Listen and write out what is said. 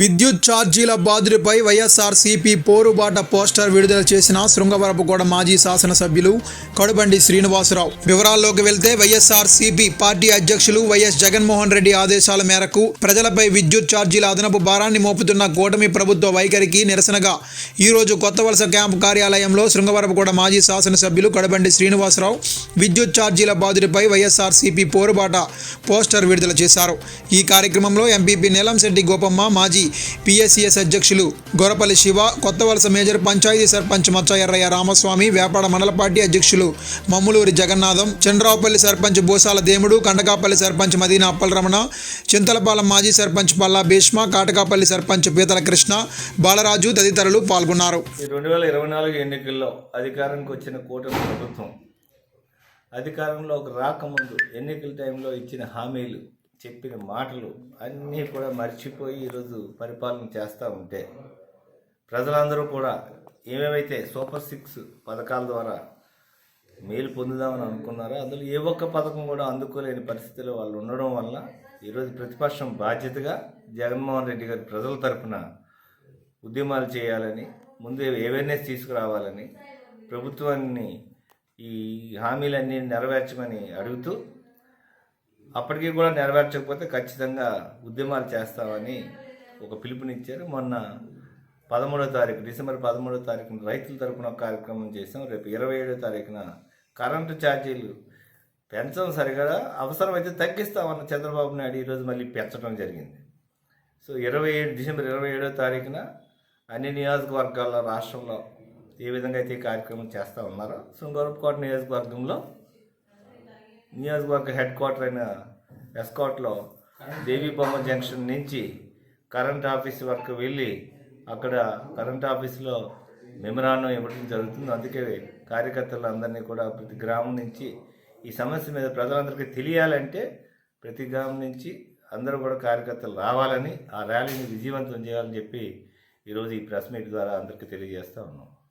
విద్యుత్ ఛార్జీల బాధ్యులపై వైఎస్ఆర్సీపీ పోరుబాట పోస్టర్ విడుదల చేసిన శృంగవరపుగూడ మాజీ శాసనసభ్యులు కడుబండి శ్రీనివాసరావు. వివరాల్లోకి వెళ్తే వైఎస్ఆర్సీపీ పార్టీ అధ్యక్షులు వైఎస్ జగన్మోహన్ రెడ్డి ఆదేశాల మేరకు ప్రజలపై విద్యుత్ ఛార్జీల అదనపు భారాన్ని మోపుతున్న కూటమి ప్రభుత్వ వైఖరికి నిరసనగా ఈరోజు కొత్త వలస క్యాంపు కార్యాలయంలో శృంగవరపుగూడ మాజీ శాసనసభ్యులు కడబండి శ్రీనివాసరావు విద్యుత్ ఛార్జీల బాధ్యులపై వైఎస్ఆర్సీపీ పోరుబాట పోస్టర్ విడుదల చేశారు. ఈ కార్యక్రమంలో ఎంపీపీ నీలంశెట్టి గోపమ్మ మాజీ పిఎస్సిఎస్ అధ్యక్షులు గొరపల్లి శివ కొత్త వలస మేజర్ పంచాయతీ సర్పంచ్ మచ్చ ఎర్రయ్య రామస్వామి వ్యాపార మండల పార్టీ అధ్యక్షులు మమ్ములూరి జగన్నాథం చంద్రావుపల్లి సర్పంచ్ బోసాల దేముడు కండకాపల్లి సర్పంచ్ మదీనా అప్పలరమణ చింతలపాలెం మాజీ సర్పంచ్ పల్లా భీష్మ కాటకాపల్లి సర్పంచ్ పీతల కృష్ణ బాలరాజు తదితరులు పాల్గొన్నారు. రెండు వేల ఇరవై నాలుగు ఎన్నికల్లో అధికారానికి వచ్చిన కూటమి ప్రభుత్వం అధికారంలోకి రాకముందు ఎన్నికల టైంలో ఇచ్చిన హామీలు చెప్పిన మాటలు అన్నీ కూడా మర్చిపోయి ఈరోజు పరిపాలన చేస్తూ ఉంటే ప్రజలందరూ కూడా ఏమేమైతే సూపర్ సిక్స్ పథకాల ద్వారా మేలు పొందుదామని అనుకున్నారో అందులో ఏ ఒక్క పథకం కూడా అందుకోలేని పరిస్థితిలో వాళ్ళు ఉండడం వల్ల ఈరోజు ప్రతిపక్షం బాధ్యతగా జగన్మోహన్ రెడ్డి గారి ప్రజల తరఫున ఉద్యమాలు చేయాలని ముందు అవేర్నెస్ తీసుకురావాలని ప్రభుత్వాన్ని ఈ హామీలన్నీ నెరవేర్చమని అడుగుతూ అప్పటికీ కూడా నెరవేర్చకపోతే ఖచ్చితంగా ఉద్యమాలు చేస్తామని ఒక పిలుపునిచ్చారు. మొన్న పదమూడో తారీఖు డిసెంబర్ పదమూడో తారీఖున రైతుల తరపున ఒక కార్యక్రమం చేసాం రేపు ఇరవై ఏడో తారీఖున కరెంటు ఛార్జీలు పెంచడం సరిగా అవసరమైతే తగ్గిస్తామన్న చంద్రబాబు నాయుడు ఈరోజు మళ్ళీ పెంచడం జరిగింది. సో ఇరవై ఏడు డిసెంబర్ ఇరవై ఏడో తారీఖున అన్ని నియోజకవర్గాల్లో రాష్ట్రంలో ఏ విధంగా అయితే ఈ కార్యక్రమం చేస్తూ ఉన్నారో శృంగారపుకోట నియోజకవర్గంలో నియోజకవర్గ హెడ్ క్వార్టర్ అయిన ఎస్కాట్లో దేవీబొమ్మ జంక్షన్ నుంచి కరెంట్ ఆఫీస్ వరకు వెళ్ళి అక్కడ కరెంట్ ఆఫీస్లో మెమరాండం ఇవ్వడం జరుగుతుంది. అందుకే కార్యకర్తలు అందరినీ కూడా ప్రతి గ్రామం నుంచి ఈ సమస్య మీద ప్రజలందరికీ తెలియాలంటే ప్రతి గ్రామం నుంచి అందరూ కూడా కార్యకర్తలు రావాలని ఆ ర్యాలీని విజయవంతం చేయాలని చెప్పి ఈరోజు ఈ ప్రెస్ మీట్ ద్వారా అందరికీ తెలియజేస్తూ ఉన్నాం.